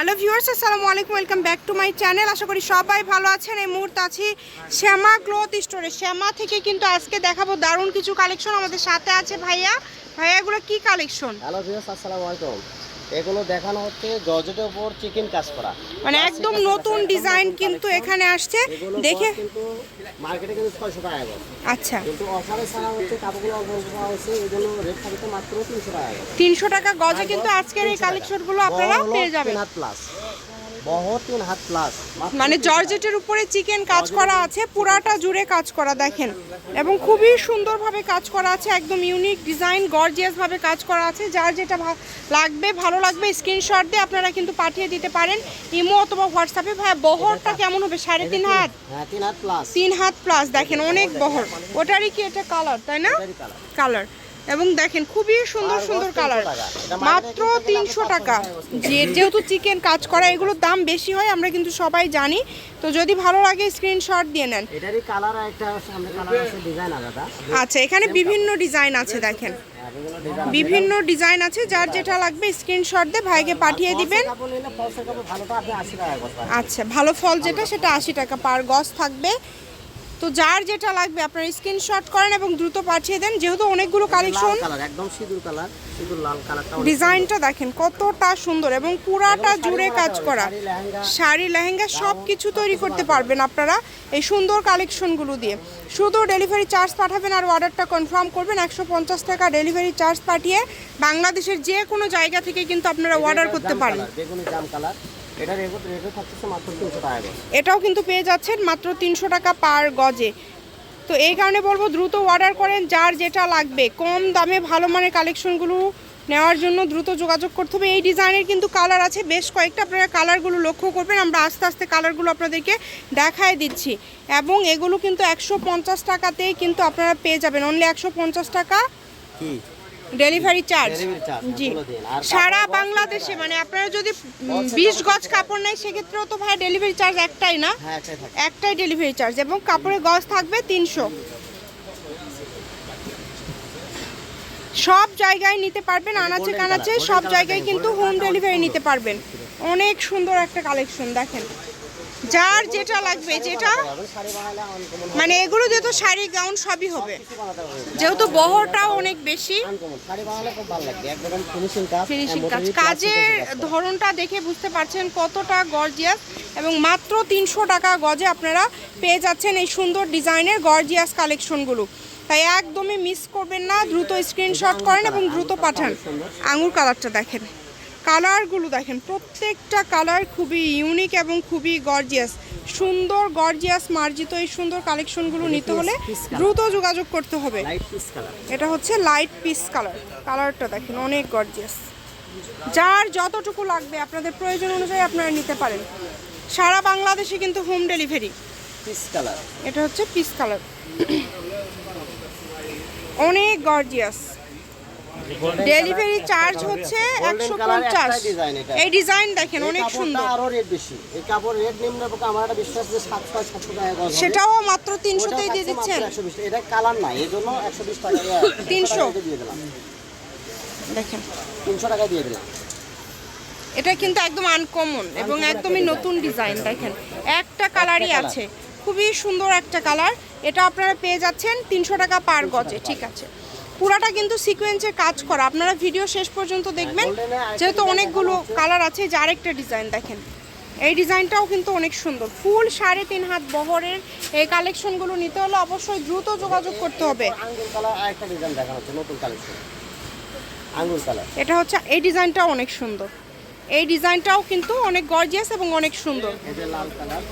Hello viewers, আসসালামু আলাইকুম, welcome back to my channel. আশা করি সবাই ভালো আছেন। এই মুহূর্তে আছি শ্যামা ক্লোথ স্টোরে। শ্যামা থেকে কিন্তু আজকে দেখাবো দারুণ কিছু কালেকশন আমাদের সাথে আছে ভাইয়া। ভাইয়া, এগুলো কি কালেকশন? হ্যালো ভিউয়ার্স, আসসালামু আলাইকুম। এগুলো দেখানো হচ্ছে জর্জেটের উপর চিকেন কাজ করা। মানে একদম নতুন ডিজাইন কিন্তু এখানে আসছে। দেখে কিন্তু মার্কেটে কিন্তু ছয়শো টাকা এগো আচ্ছা। কিন্তু অফারে ছাড়া হচ্ছে কাপড়গুলো অফার করা হয়েছে জন্য রেট থাকতে মাত্র তিনশো টাকা গজ তিনশো টাকা গজে কিন্তু আজকের এই কালেকশনগুলো আপনারা পেয়ে যাবেন। প্লাস বহ হাত প্লাস মানে জর্জেটের উপরে চিকেন কাজ করা আছে পুরাটা জুড়ে কাজ করা দেখেন। এবং খুবই সুন্দরভাবে কাজ করা আছে একদম ইউনিক ডিজাইন গর্জিয়াস ভাবে কাজ করা আছে। যার যেটা লাগবে ভালো লাগবে স্ক্রিনশট দিয়ে আপনারা কিন্তু পাঠিয়ে দিতে পারেন। ইমো অথবা হোয়াটসঅ্যাপে ভাই বহরটা কেমন হবে? সাড়ে তিন হাত? হ্যাঁ তিন হাত প্লাস তিন হাত প্লাস দেখেন অনেক বহর। ওটারই কি এটা কালার তাই না? কালার এবং দেখেন খুবই সুন্দর সুন্দর কালার। মাত্র তিনশো টাকা। যে যেহেতু চিকেন কাজ করা এগুলোর দাম বেশি হয় আমরা কিন্তু সবাই জানি। তো যদি ভালো লাগে স্ক্রিনশট দিয়ে নেন। আচ্ছা এখানে বিভিন্ন ডিজাইন আছে দেখেন। হ্যাঁ, বিভিন্ন ডিজাইন আছে। যার যেটা লাগবে স্ক্রিনশট দিয়ে ভাইকে পাঠিয়ে দিবেন। আচ্ছা ভালো ফল যেটা সেটা আশি টাকা। পার গজ থাকবে। তো যার যেটা লাগবে আপনারা স্ক্রিনশট করেন এবং দ্রুত পাঠিয়ে দেন। যেহেতু অনেকগুলো কালেকশন একদম সিঁদুর কালার সিঁদুর লাল কালারটা ডিজাইনটা দেখেন কতটা সুন্দর এবং পুরাটা জুড়ে কাজ করা। শাড়ি, লেহেঙ্গা, সব কিছু তৈরি করতে পারবেন আপনারা এই সুন্দর কালেকশনগুলো দিয়ে। শুধু ডেলিভারি চার্জ পাঠাবেন আর অর্ডারটা কনফার্ম করবেন। একশো পঞ্চাশ টাকা ডেলিভারি চার্জ পাঠিয়ে বাংলাদেশের যে কোনো জায়গা থেকে কিন্তু আপনারা অর্ডার করতে পারেন। এটা মাত্র টাকা এটাও কিন্তু পেয়ে যাচ্ছেন মাত্র তিনশো টাকা পার গজে। তো এই কারণে বলব দ্রুত অর্ডার করেন যার যেটা লাগবে। কম দামে ভালো মানের কালেকশনগুলো নেওয়ার জন্য দ্রুত যোগাযোগ করতে হবে। এই ডিজাইনের কিন্তু কালার আছে। বেশ কয়েকটা আপনারা কালারগুলো লক্ষ্য করবেন। আমরা আস্তে আস্তে কালারগুলো আপনাদেরকে দেখায় দিচ্ছি। এবং এগুলো কিন্তু একশো পঞ্চাশ টাকাতেই কিন্তু আপনারা পেয়ে যাবেন। অনলি একশো পঞ্চাশ টাকা কি? ডেলিভারি চার্জ জি। সারা বাংলাদেশে মানে আপনারা যদি বিশ গজ কাপড় নেয় সেক্ষেত্রেও তো ভাই ডেলিভারি চার্জ একটাই না? হ্যাঁ একটাই ডেলিভারি চার্জ এবং কাপড়ের গজ থাকবে তিনশো। সব জায়গায় নিতে পারবেন আনাচে কানাচে সব জায়গায় কিন্তু হোম ডেলিভারি নিতে পারবেন। অনেক সুন্দর একটা কালেকশন দেখেন। যার যেটা লাগবে, যেটা মানে এগুলো যেহেতু শাড়ি, গাউন সবই হবে। যেহেতু বহরটাও অনেক বেশি। কাজের। ধরনটা দেখে বুঝতে পারছেন কতটা গর্জিয়াস এবং মাত্র তিনশো টাকা গজে আপনারা পেয়ে যাচ্ছেন এই সুন্দর ডিজাইনের গর্জিয়াস কালেকশনগুলো। তাই একদমই মিস করবেন না, দ্রুত স্ক্রিনশট করেন এবং দ্রুত পাঠান। আঙুর কালারটা দেখেন। কালারগুলো দেখেন প্রত্যেকটা কালার খুবই ইউনিক এবং খুবই গর্জিয়াস সুন্দর গর্জিয়াস মার্জিত এই সুন্দর কালেকশনগুলো নিতে হলে দ্রুত যোগাযোগ করতে হবে। এটা হচ্ছে লাইট পিস কালার কালারটা দেখেন অনেক গর্জিয়াস যার যতটুকু লাগবে আপনাদের প্রয়োজন অনুযায়ী আপনারা নিতে পারেন। সারা বাংলাদেশে কিন্তু হোম ডেলিভারি পিস কালার এটা হচ্ছে পিস কালার অনেক গর্জিয়াস ডেলিভারি চার্জ হচ্ছে একশো পঞ্চাশ। এই ডিজাইন দেখেন অনেক সুন্দর। আরও রেট বেশি। এই কাপড় রেট নিম্ন আমার একটা বিশ্বাস যে সাতশো সাতশো টাকা সেটাও মাত্র তিনশোতেই দিয়ে দিচ্ছেন। এটা কালার নাই এই জন্য একশো বিশ টাকা দিয়ে 300 টাকা দিয়ে দিলাম। দেখেন। তিনশো টাকা দিয়ে দিলাম। এটা কিন্তু একদম আনকমন এবং একদমই নতুন ডিজাইন দেখেন। একটা কালারই আছে। খুবই সুন্দর একটা কালার এটা আপনারা পেয়ে যাচ্ছেন তিনশো টাকা পার গজে ঠিক আছে। পুরাটা কিন্তু সিকোয়েন্সে কাজ করা। আপনারা ভিডিও শেষ পর্যন্ত দেখবেন। যেহেতু অনেকগুলো কালার আছে যে আরেকটা ডিজাইন দেখেন। এই ডিজাইনটাও কিন্তু অনেক সুন্দর। ফুল সাড়ে তিন হাত বহরের এই কালেকশনগুলো নিতে হলে অবশ্যই দ্রুত যোগাযোগ করতে হবে। এটা হচ্ছে এই ডিজাইনটাও অনেক সুন্দর। এই ডিজাইনটাও কিন্তু অনেক গর্জিয়াস এবং অনেক সুন্দর। লাল কালার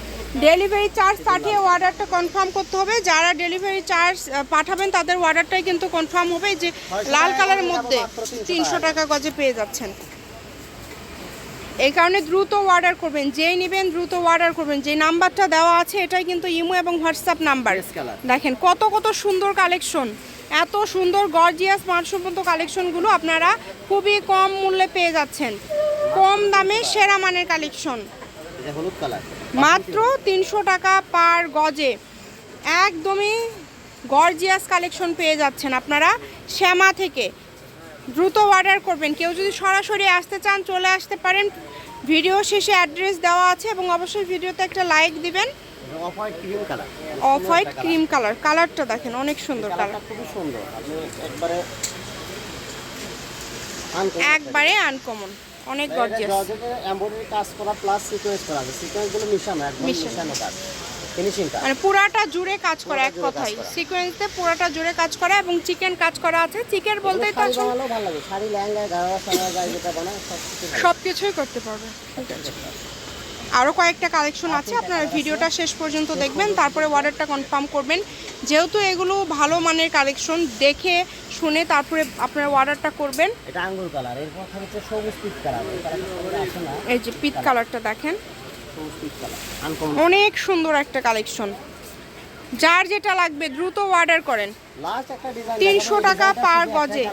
ডেলিভারি চার্জ পাঠিয়ে অর্ডারটা কনফার্ম করতে হবে। যারা ডেলিভারি চার্জ পাঠাবেন তাদের অর্ডারটাই কিন্তু কনফার্ম হবে যে লাল কালারের মধ্যে তিনশো টাকা গজে পেয়ে যাচ্ছেন। এই কারণে দ্রুত অর্ডার করবেন যেই নেবেন দ্রুত অর্ডার করবেন। যে নাম্বারটা দেওয়া আছে এটাই কিন্তু ইমো এবং হোয়াটসঅ্যাপ নাম্বার দেখেন কত কত সুন্দর কালেকশন এত সুন্দর গর্জিয়াস মানসম্মত কালেকশনগুলো আপনারা খুবই কম মূল্যে পেয়ে যাচ্ছেন। কম দামে সেরা মানের কালেকশন হলুদ কালার মাত্র তিনশো টাকা পার গজে। একদমই গর্জিয়াস কালেকশন পেয়ে যাচ্ছেন আপনারা শ্যামা থেকে। দ্রুত অর্ডার করবেন। কেউ যদি সরাসরি আসতে চান চলে আসতে পারেন। ভিডিও শেষে অ্যাড্রেস দেওয়া আছে এবং অবশ্যই ভিডিওতে একটা লাইক দিবেন। অফ হোয়াইট ক্রিম কালার কালারটা দেখেন অনেক সুন্দর কালার খুবই সুন্দর। একবারে আনকমন অনেক গর্জিয়াস এমব্রয়ডারি কাজ করা প্লাস সিকোয়েন্স করা আছে। সিকোয়েন্সগুলো মিশানো একদম মিশানো। কাজ। ফিনিশিংটা মানে পুরাটা জুড়ে কাজ করা এক কথায়। সিকোয়েন্সে পুরাটা জুড়ে কাজ করা এবং চিকেন কাজ করা আছে। চিকেন বলতেই তো আসলে ভালো লাগে। শাড়ি লেহেঙ্গা গাড়া সারা যায় যেটা বানায় সব সব কিছুই করতে পারবে। ঠিক আছে আরও কয়েকটা কালেকশন আছে। আপনারা ভিডিওটা শেষ পর্যন্ত দেখবেন। তারপরে অর্ডারটা কনফার্ম করবেন। যেহেতু এগুলো ভালো মানের কালেকশন দেখে শুনে তারপরে আপনারা অর্ডারটা করবেন। এটা আঙ্গুর কালারের কথা হচ্ছে সবুজ পিট কালার এই যে পিট কালারটা দেখেন। অনেক সুন্দর একটা কালেকশন যার যেটা লাগবে দ্রুত অর্ডার করেন। লাস্ট একটা ডিজাইন 300 টাকা পার গজে।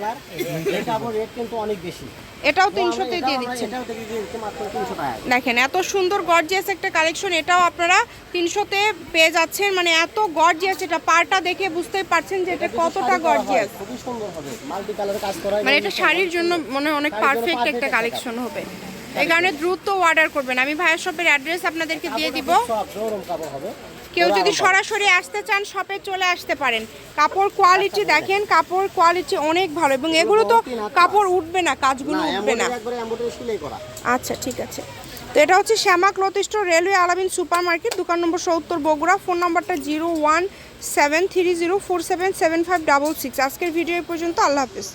এই কাপড় রেট কিন্তু অনেক বেশি। এটাও তিনশোতে দিয়ে দিচ্ছেন। এটাও দিয়ে দিচ্ছি মাত্র 300 টাকা। দেখেন এত সুন্দর গর্জিয়াস একটা কালেকশন এটাও আপনারা তিনশোতে পেয়ে যাচ্ছেন। মানে এত গর্জিয়াস এটা পারটা দেখে বুঝতেই পারছেন যে এটা কতটা গর্জিয়াস মানে এটা শাড়ির জন্য মনে অনেক পারফেক্ট একটা একটা কালেকশন হবে। এই কারণে দ্রুত অর্ডার করবেন। আমি ভাইয়ের শপের অ্যাড্রেস আপনাদেরকে দিয়ে দিব। কেউ যদি সরাসরি আসতে চান শপে চলে আসতে পারেন। কাপড় কোয়ালিটি দেখেন কাপড় কোয়ালিটি অনেক ভালো এবং এগুলো তো কাপড় উঠবে না কাজগুলো উঠবে না। আচ্ছা ঠিক আছে। তো এটা হচ্ছে Shyama cloth store railway Alamin super market দোকান নম্বর সত্তর বগুড়া। ফোন নাম্বারটা zero one seven three zero four seven seven five double six আজকের ভিডিও পর্যন্ত আল্লাহ হাফিজ।